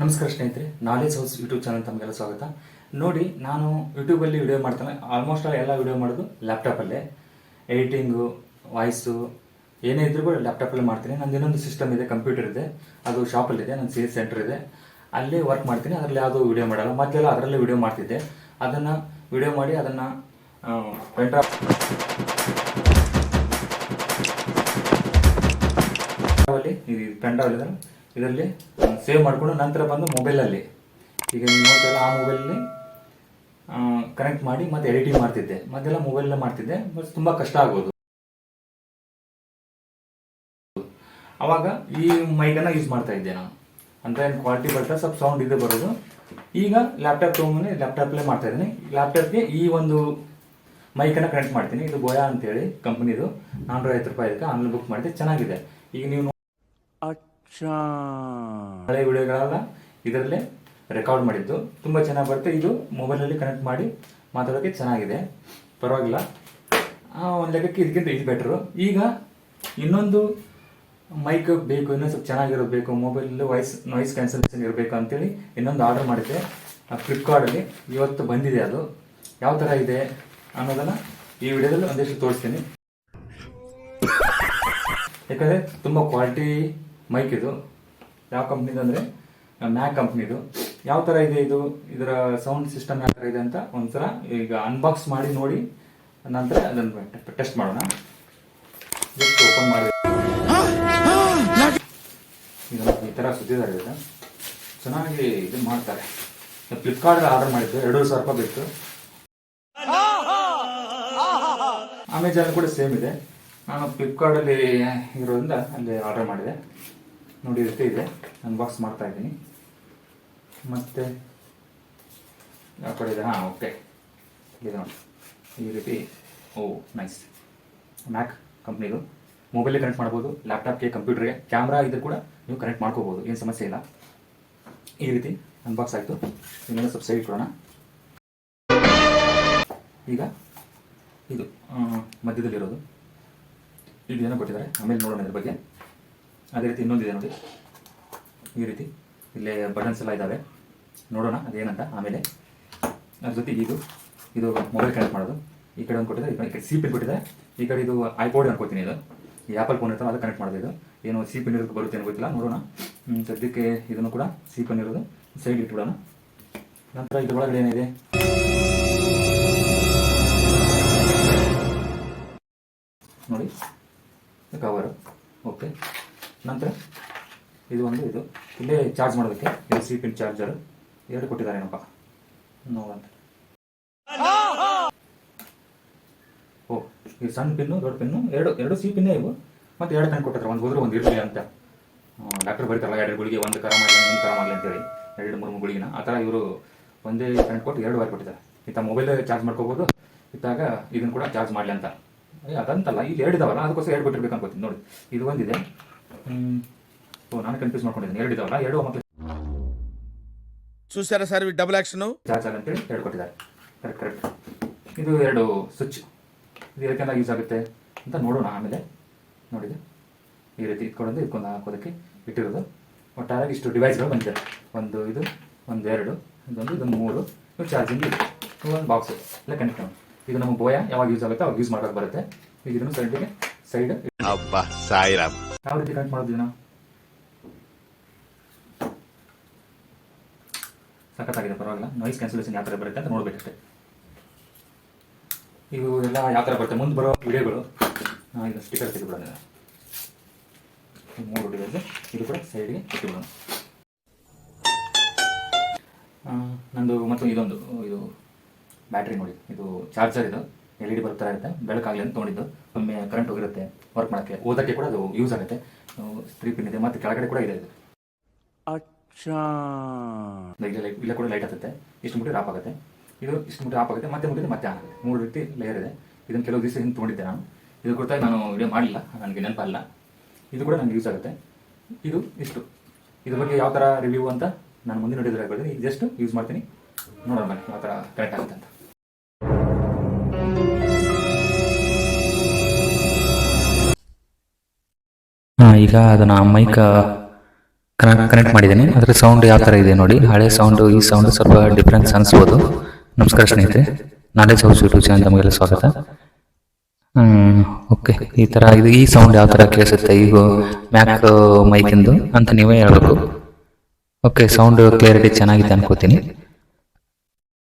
ನಮಸ್ಕಾರ ಸ್ನೇಹಿತರೆ knowledge house YouTube channel ತಮಗೆಲ್ಲ ಸ್ವಾಗತ. ನೋಡಿ, ನಾನು ಯೂಟ್ಯೂಬಲ್ಲಿ ವಿಡಿಯೋ ಮಾಡ್ತಾನೆ. ಆಲ್ಮೋಸ್ಟ್ ಆಲ್ ಎಲ್ಲ ವಿಡಿಯೋ ಮಾಡೋದು ಲ್ಯಾಪ್ಟಾಪಲ್ಲೇ ಎಡಿಟಿಂಗು ವಾಯ್ಸು ಏನೇ ಇದ್ರೂ ಕೂಡ ಲ್ಯಾಪ್ಟಾಪಲ್ಲಿ ಮಾಡ್ತೀನಿ. ನಂದು ಇನ್ನೊಂದು ಸಿಸ್ಟಮ್ ಇದೆ ಕಂಪ್ಯೂಟರ್ ಇದೆ. ಅದು ಶಾಪಲ್ಲಿದೆ ನನ್ನ ಸೇಲ್ಸ್ ಸೆಂಟರ್ ಇದೆ. ಅಲ್ಲಿ ವರ್ಕ್ ಮಾಡ್ತೀನಿ. ಅದರಲ್ಲಿ ಯಾವುದೂ ವಿಡಿಯೋ ಮಾಡಲ್ಲ. ಮೊದಲೆಲ್ಲ ಅದರಲ್ಲೇ ವಿಡಿಯೋ ಮಾಡ್ತಿದ್ದೆ. ಅದನ್ನು ವಿಡಿಯೋ ಮಾಡಿ ಅದನ್ನು ಪೆಂಡ್ರಾಪ್ ಅಲ್ಲಿ, ಈ ಪೆನ್ ಡ್ರೈವ್ ಇದೆ ಇದರಲ್ಲಿ ಸೇವ್ ಮಾಡಿಕೊಂಡು ನಂತರ ಬಂದು ಮೊಬೈಲಲ್ಲಿ ಈಗ ನೀವು ನೋಡ್ತಿಲ್ಲ ಆ ಮೊಬೈಲಲ್ಲಿ ಕನೆಕ್ಟ್ ಮಾಡಿ ಮತ್ತೆ ಎಡಿಟಿಂಗ್ ಮಾಡ್ತಿದ್ದೆ. ಮತ್ತೆಲ್ಲ ಮೊಬೈಲಲ್ಲೇ ಮಾಡ್ತಿದ್ದೆ. ಬಟ್ ತುಂಬ ಕಷ್ಟ ಆಗೋದು. ಆವಾಗ ಈ ಮೈಕನ್ನು ಯೂಸ್ ಮಾಡ್ತಾ ಇದ್ದೆ ನಾನು. ಏನು ಕ್ವಾಲಿಟಿ ಬರ್ತಾ ಸ್ವಲ್ಪ ಸೌಂಡ್ ಇದೆ ಬರೋದು. ಈಗ ಲ್ಯಾಪ್ಟಾಪ್ ತೊಗೊಂಡು ಲ್ಯಾಪ್ಟಾಪ್ಲೇ ಮಾಡ್ತಾ ಇದ್ದೀನಿ. ಲ್ಯಾಪ್ಟಾಪ್ಗೆ ಈ ಒಂದು ಮೈಕನ್ನು ಕನೆಕ್ಟ್ ಮಾಡ್ತೀನಿ. ಇದು ಬೋಯಾ ಅಂತೇಳಿ ಕಂಪ್ನಿದು ನಾನ್ನೂರ ಐವತ್ತು ರೂಪಾಯಿ ಇದಕ್ಕೆ ಆನ್ಲೈನ್ ಬುಕ್ ಮಾಡಿದೆ. ಚೆನ್ನಾಗಿದೆ. ಈಗ ನೀವು ಹಳೆ ವಿಡಿಯೋಗಳೆಲ್ಲ ಇದರಲ್ಲೇ ರೆಕಾರ್ಡ್ ಮಾಡಿದ್ದು. ತುಂಬ ಚೆನ್ನಾಗಿ ಬರುತ್ತೆ. ಇದು ಮೊಬೈಲಲ್ಲಿ ಕನೆಕ್ಟ್ ಮಾಡಿ ಮಾತಾಡೋಕ್ಕೆ ಚೆನ್ನಾಗಿದೆ. ಪರವಾಗಿಲ್ಲ. ಒಂದು ಲೆಕ್ಕಕ್ಕೆ ಇದಕ್ಕಿಂತ ಇದು ಬೆಟ್ರು ಈಗ ಇನ್ನೊಂದು ಮೈಕ್ ಬೇಕು, ಇನ್ನೊಂದು ಸ್ವಲ್ಪ ಚೆನ್ನಾಗಿರಬೇಕು ಬೇಕು ಮೊಬೈಲ್ ವಾಯ್ಸ್ ನಾಯ್ಸ್ ಕ್ಯಾನ್ಸಲೇಷನ್ ಇರಬೇಕು ಅಂತೇಳಿ ಇನ್ನೊಂದು ಆರ್ಡರ್ ಮಾಡಿದ್ದೆ. ಫ್ಲಿಪ್ಕಾರ್ಟಲ್ಲಿ ಇವತ್ತು ಬಂದಿದೆ ಅದು. ಯಾವ ಥರ ಇದೆ ಅನ್ನೋದನ್ನು ಈ ವಿಡಿಯೋದಲ್ಲಿ ಒಂದಿಷ್ಟು ತೋರಿಸ್ತೀನಿ. ಯಾಕಂದರೆ ತುಂಬ ಕ್ವಾಲಿಟಿ ಮೈಕ್ ಇದು. ಯಾವ ಕಂಪ್ನಿದು ಅಂದರೆ? ಮ್ಯಾಕ್ ಕಂಪ್ನಿದು ಯಾವ ಥರ ಇದೆ ಇದು? ಇದರ ಸೌಂಡ್ ಸಿಸ್ಟಮ್ ಯಾವ ಥರ ಇದೆ ಅಂತ ಒಂದ್ಸಲ ಈಗ ಅನ್ಬಾಕ್ಸ್ ಮಾಡಿ ನೋಡಿ. ನಂತರ ಅದನ್ನು ಟೆಸ್ಟ್ ಮಾಡೋಣ. ಜಸ್ಟ್ ಓಪನ್ ಮಾಡಿ. ಈ ಥರ ಸುದ್ದಿದ್ದಾರೆ ಇದು ಚೆನ್ನಾಗಿ ಇದು ಮಾಡ್ತಾರೆ. ಫ್ಲಿಪ್ಕಾರ್ಟ್ ಆರ್ಡರ್ ಮಾಡಿದ್ದು ಎರಡೂ ಸಾವಿರ ರೂಪಾಯಿ ಬಿತ್ತು. ಅಮೆಜಾನ್ ಕೂಡ ಸೇಮ್ ಇದೆ. ನಾನು ಫ್ಲಿಪ್ಕಾರ್ಟಲ್ಲಿ ಇರೋದ್ರಿಂದ ಅಲ್ಲಿ ಆರ್ಡರ್ ಮಾಡಿದೆ. ನೋಡಿ ಈ ರೀತಿ ಇದೆ ಅನ್ಬಾಕ್ಸ್ ಮಾಡ್ತಾ ಇದ್ದೀನಿ. ಮತ್ತು ಯಾವ ಕಡೆ ಇದೆ. ಹಾಂ ಓಕೆ ಇದೆ ನೋಡಿ. ಈ ರೀತಿ. ಓ ನೈಸ್ ಮ್ಯಾಕ್ ಕಂಪ್ನಿದು ಮೊಬೈಲೇ ಕನೆಕ್ಟ್ ಮಾಡ್ಬೋದು. ಲ್ಯಾಪ್ಟಾಪ್ಗೆ ಕಂಪ್ಯೂಟರ್ಗೆ ಕ್ಯಾಮ್ರಾ ಇದ್ರೂ ಕೂಡ ನೀವು ಕನೆಕ್ಟ್ ಮಾಡ್ಕೋಬೋದು. ಏನು ಸಮಸ್ಯೆ ಇಲ್ಲ. ಈ ರೀತಿ ಅನ್ಬಾಕ್ಸ್ ಆಯಿತು. ಇನ್ನೊಂದು ಸ್ವಲ್ಪ ಸೈಡ್ ಕೊಡೋಣ ಈಗ ಇದು ಮಧ್ಯದಲ್ಲಿರೋದು. ಇದು ಏನೋ ಕೊಟ್ಟಿದ್ದಾರೆ. ಆಮೇಲೆ ನೋಡೋಣ ಇದ್ರ ಬಗ್ಗೆ. ಅದೇ ರೀತಿ ಇನ್ನೊಂದಿದೆ ನೋಡಿ. ಈ ರೀತಿ ಇಲ್ಲೇ ಬಟನ್ಸ್ ಎಲ್ಲ ಇದ್ದಾವೆ ನೋಡೋಣ ಅದೇನಂತ. ಆಮೇಲೆ ಅದ್ರ ಜೊತೆ ಇದು ಇದು ಮೊಬೈಲ್ ಕನೆಕ್ಟ್ ಮಾಡೋದು. ಈ ಕಡೆ ಒಂದು ಕೊಟ್ಟಿದೆ ಈ ಕಡೆ- ಸಿ ಪಿನ್ ಕೊಟ್ಟಿದ್ದಾರೆ. ಈ ಕಡೆ ಇದು ಐಪೋಡ್ ಅನ್ಕೋತೀನಿ ಇದು. ಈ ಆ್ಯಪಲ್ ಫೋನ್ ಇರ್ತಲ್ಲ, ಅದು ಕನೆಕ್ಟ್ ಮಾಡೋದು ಇದು. ಏನು ಸಿ ಪಿನ್ ಇರೋದು ಬರುತ್ತೆ ಏನೋ ಗೊತ್ತಿಲ್ಲ, ನೋಡೋಣ. ಸದ್ಯಕ್ಕೆ ಇದನ್ನು ಕೂಡ ಸಿ ಪಿನ್ ಇರೋದು ಸೈಡ್ ಇಟ್ಬಿಡೋಣ. ನಂತರ ಇದರೊಳಗಡೆ ಏನಿದೆ? ಇದು ಒಂದು, ಇದು. ಇಲ್ಲೇ ಚಾರ್ಜ್ ಮಾಡೋದಕ್ಕೆ. ಇದು ಸಿ ಪಿನ್ ಚಾರ್ಜರ್ ಎರಡು ಕೊಟ್ಟಿದ್ದಾರೆ ಏನಪ್ಪ? ನೋಡಂತ ಓ, ಈ ಸಣ್ಣ ಪಿನ್ನು ದೊಡ್ಡ ಪಿನ್ನು ಎರಡು ಎರಡು ಸಿ ಪಿನ್ನೇ ಇವು. ಮತ್ತೆ ಎರಡು ತಂದು ಕೊಟ್ಟಿದ್ದಾರೆ ಒಂದು ಹೋದ್ರೆ ಒಂದು ಇರಲಿ ಅಂತ. ಡಾಕ್ಟರ್ ಬರೀತಾರಲ್ಲ, ಎರಡು ಗುಳಿಗೆ ಒಂದು ಕರ ಮಾಡಲಿ, ಒಂದು ಕರ ಮಾಡಲಿ ಅಂತೇಳಿ. ಎರಡು, ಮೂರು ಮೂರು ಗುಳಿಗೆನ. ಆ ಥರ ಇವರು ಒಂದೇ ಕರೆಂಟ್ ಕೊಟ್ಟು ಎರಡು ವಾರ ಕೊಟ್ಟಿದ್ದಾರೆ. ಇತ್ತ ಮೊಬೈಲ್ ಚಾರ್ಜ್ ಮಾಡ್ಕೋಬೋದು. ಇತ್ತಾಗ ಇದನ್ನು ಕೂಡ ಚಾರ್ಜ್ ಮಾಡಲಿ ಅಂತ. ಅದಂತಲ್ಲ, ಇಲ್ಲಿ ಎರಡಿದಾವಲ್ಲ ಅದಕ್ಕೋಸ್ಕರ ಎರಡು ಕೊಟ್ಟಿರ್ಬೇಕು ಅನ್ಕೋತೀನಿ ನೋಡಿ, ಇದು ಒಂದಿದೆ. ನಾನು ಕನ್ಫ್ಯೂಸ್ ಮಾಡ್ಕೊಂಡಿದ್ದೀನಿ ಎರಡು ಇದಾವಲ್ಲ ಎರಡು ಮಕ್ಕಳು చూసారా సార్ ఈ డబుల్ యాక్షన్ ಚಾರ್ಜ್ ಆಗ ಅಂತೇಳಿ ಎರಡು ಕೊಟ್ಟಿದ್ದಾರೆ ಕರೆಕ್ಟ್ ಕರೆಕ್ಟ್ ಇದು ಎರಡು ಸ್ವಿಚ್ ಇದು ಇದಕ್ಕೆಲ್ಲ ಯೂಸ್ ಆಗುತ್ತೆ ಅಂತ ನೋಡೋಣ ಆಮೇಲೆ ನೋಡಿದೆ ಈ ರೀತಿ ಇಟ್ಕೊಂಡು ಇದಕ್ಕೊಂದು ಹಾಕೋದಕ್ಕೆ ಇಟ್ಟಿರೋದು ಒಟ್ಟಾಗಿ ಇಷ್ಟು ಡಿವೈಸ್ಗಳು ಬಂದಿದೆ ಒಂದು ಇದು ಒಂದು ಎರಡು ಇದೊಂದು ಇದೊಂದು ಮೂರು ಇದು ಚಾರ್ಜಿಂಗ್ ಒಂದು ಬಾಕ್ಸ್ ಎಲ್ಲ ಕನೆಕ್ಟ್ ಮಾಡಿ ಇದು ನಮಗೆ ಬೋಯ ಯಾವಾಗ ಯೂಸ್ ಆಗುತ್ತೆ ಅವಾಗ ಯೂಸ್ ಮಾಡೋಕೆ ಬರುತ್ತೆ ಈಗ ಇದನ್ನು ಸೈಡ್ಗೆ ಸೈಡ್ అబ్బా సాయిరామ్ ಯಾವ ರೀತಿ ಕನೆಕ್ಟ್ ಮಾಡೋದು ಇದನ್ನ ಸಖತ್ತಾಗಿದೆ, ಪರವಾಗಿಲ್ಲ. ನಾಯ್ಸ್ ಕ್ಯಾನ್ಸಲೇಷನ್ ಯಾವ ಥರ ಬರುತ್ತೆ ಅಂತ ನೋಡಬೇಕಷ್ಟೆ. ಇವು ಎಲ್ಲ ಯಾವ ಥರ ಬರುತ್ತೆ? ಮುಂದೆ ಬರೋ ವಿಡಿಯೋಗಳು ಇದು ಸ್ಟಿಕರ್ ತೆಗೆದುಬಿಡೋಣ. ಮೂರು ವಿಡಿಯೋ ಇದು ಕೂಡ ಸೈಡ್ಗೆ ಇಟ್ಟುಬಿಡೋಣ ನಂದು ಮತ್ತು ಇದೊಂದು, ಇದು ಬ್ಯಾಟ್ರಿ ನೋಡಿ. ಇದು ಚಾರ್ಜರ್ ಇದು. ಎಲ್ ಇ ಡಿ ಬರ್ತಾ ಇರುತ್ತೆ. ಬೆಳಕಾಗಲಿ ಅಂತ ತೊಗೊಂಡಿದ್ದು. ಒಮ್ಮೆ ಕರೆಂಟ್ ಹೋಗಿರುತ್ತೆ ವರ್ಕ್ ಮಾಡೋಕ್ಕೆ. ಓದೋಕ್ಕೆ ಕೂಡ ಅದು ಯೂಸ್ ಆಗುತ್ತೆ. ತ್ರೀ ಪಿನ್ ಇದೆ. ಮತ್ತು ಕೆಳಗಡೆ ಕೂಡ ಇದೆ ಇದು. ಇಲ್ಲ ಲೈಟ್ ಇಲ್ಲ ಕೂಡ ಲೈಟ್ ಹತ್ತುತ್ತೆ ಇಷ್ಟು ಮುಟ್ಟಿ ಆಫ್ ಆಗುತ್ತೆ. ಇದು ಇಷ್ಟು ಮುಟ್ಟಿ ಆಫ್ ಆಗುತ್ತೆ ಮತ್ತೆ ಮುಟ್ಟಿದ್ರೆ ಮತ್ತೆ ಆನ್ ಆಗುತ್ತೆ. ಮೂರು ರೀತಿ ಲೇಯರ್ ಇದೆ. ಇದನ್ನು ಕೆಲವು ದಿವಸ ಹಿಂದೆ ತೊಗೊಂಡಿದ್ದೆ ನಾನು. ಇದು ಕೂಡ ನಾನು ವಿಡಿಯೋ ಮಾಡಲಿಲ್ಲ ನನಗೆ ನೆನಪಲ್ಲ ಇದು ಕೂಡ ನನಗೆ ಯೂಸ್ ಆಗುತ್ತೆ. ಇದು ಇಷ್ಟು. ಇದ್ರ ಬಗ್ಗೆ ಯಾವ ಥರ ರಿವ್ಯೂ ಅಂತ ನಾನು ಮುಂದೆ ನೋಡಿದ್ರೆ ಹೇಳ್ತೀನಿ ಜಸ್ಟ್ ಯೂಸ್ ಮಾಡ್ತೀನಿ. ನೋಡೋಣ ಬನ್ನಿ ಯಾವ ಥರ ಕರೆಕ್ಟ್ ಆಗುತ್ತೆ ಅಂತ. ಈಗ ಅದನ್ನು ಮೈಕ್ ಕನೆಕ್ಟ್ ಮಾಡಿದ್ದೀನಿ. ಅದರ ಸೌಂಡ್ ಯಾವ ಥರ ಇದೆ ನೋಡಿ. ಹಳೆ ಸೌಂಡು ಈ ಸೌಂಡ್ ಸ್ವಲ್ಪ ಡಿಫ್ರೆನ್ಸ್ ಅನಿಸ್ಬೋದು. ನಮಸ್ಕಾರ ಸ್ನೇಹಿತರೆ. ನಾಲೆಜ್ ಹೌಸ್ ಯೂಟ್ಯೂಬ್ ಚಾನಲ್ ತಮಗೆಲ್ಲ ಸ್ವಾಗತ. ಓಕೆ ಈ ಥರ ಇದು ಈ ಸೌಂಡ್ ಯಾವ ಥರ ಕೇಳಿಸುತ್ತೆ? ಈಗ ಮ್ಯಾಕ್ ಮೈಕಿಂದು ಅಂತ ನೀವೇ ಹೇಳಬೇಕು. ಓಕೆ ಸೌಂಡ್ ಕ್ಲಿಯರಿಟಿ ಚೆನ್ನಾಗಿದೆ ಅನ್ಕೋತೀನಿ.